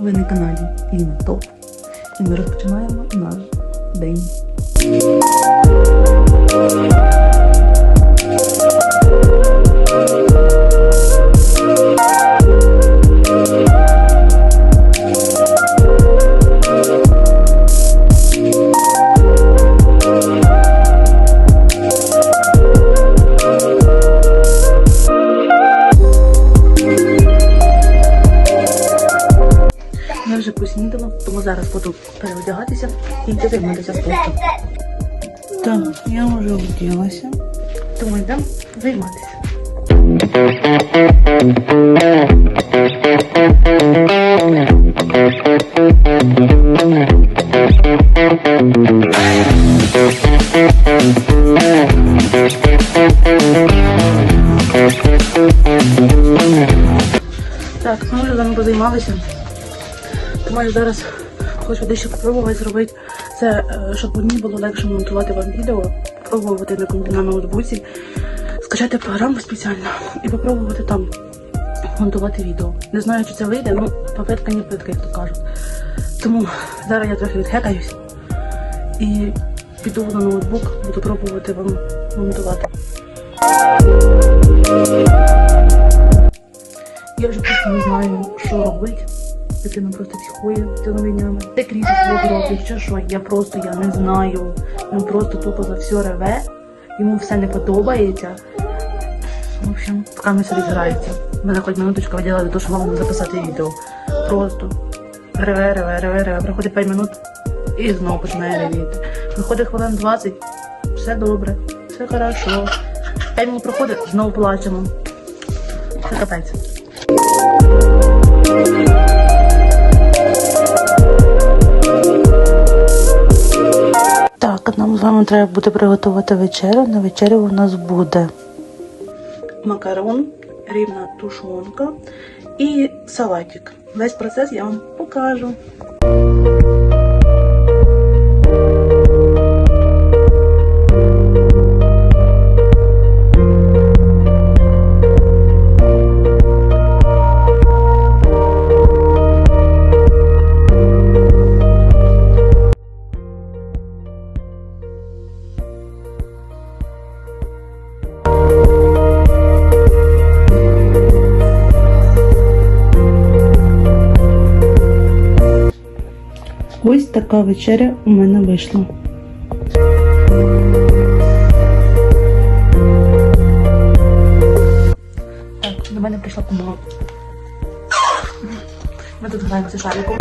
Ви на каналі Фільма Топ. І ми розпочинаємо наш день. Тому зараз буду переодягатися і йти займатися спортом. Так, я вже вділася, тому йдемо займатися. Так, ми вже з вами позаймалися. Тому я зараз хочу дещо спробувати зробити це, е, щоб мені було легше монтувати вам відео, пробувати на, ноутбуці, скачати програму спеціально і попробувати там монтувати відео. Не знаю, чи це вийде, ну попитка не питка, як то кажуть. Тому зараз я трохи відхекаюсь і піду на ноутбук, буду пробувати вам монтувати. Я вже просто не знаю, що робити. Дитина просто психує ціловинями. Це крізь свого робить, чи що, я просто я не знаю. Він просто тупо за все реве, йому все не подобається. В общем, поки ми собі грається. Мене хоч минуточку виділа до того, що мама записати відео. Просто реве, реве, реве, реве. Проходить 5 минут і знову починає ревіти. Проходить хвилин 20, все добре, все хорошо. 5 минут проходить, знову плачемо. Це капець. Нам з вами треба буде приготувати вечерю. На вечерю у нас буде макарон, рівна тушонка і салатик. Весь процес я вам покажу. Ось така вечеря у мене вийшла. Так, до мене прийшла кума. Ми тут граємося шариком.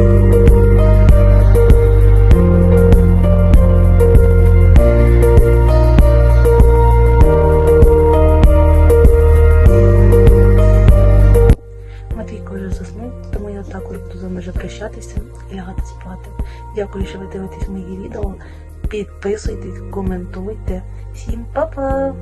Вже прощатися і лягати спати. Дякую, що ви дивитесь мої відео. Підписуйтесь, коментуйте. Всім па-па!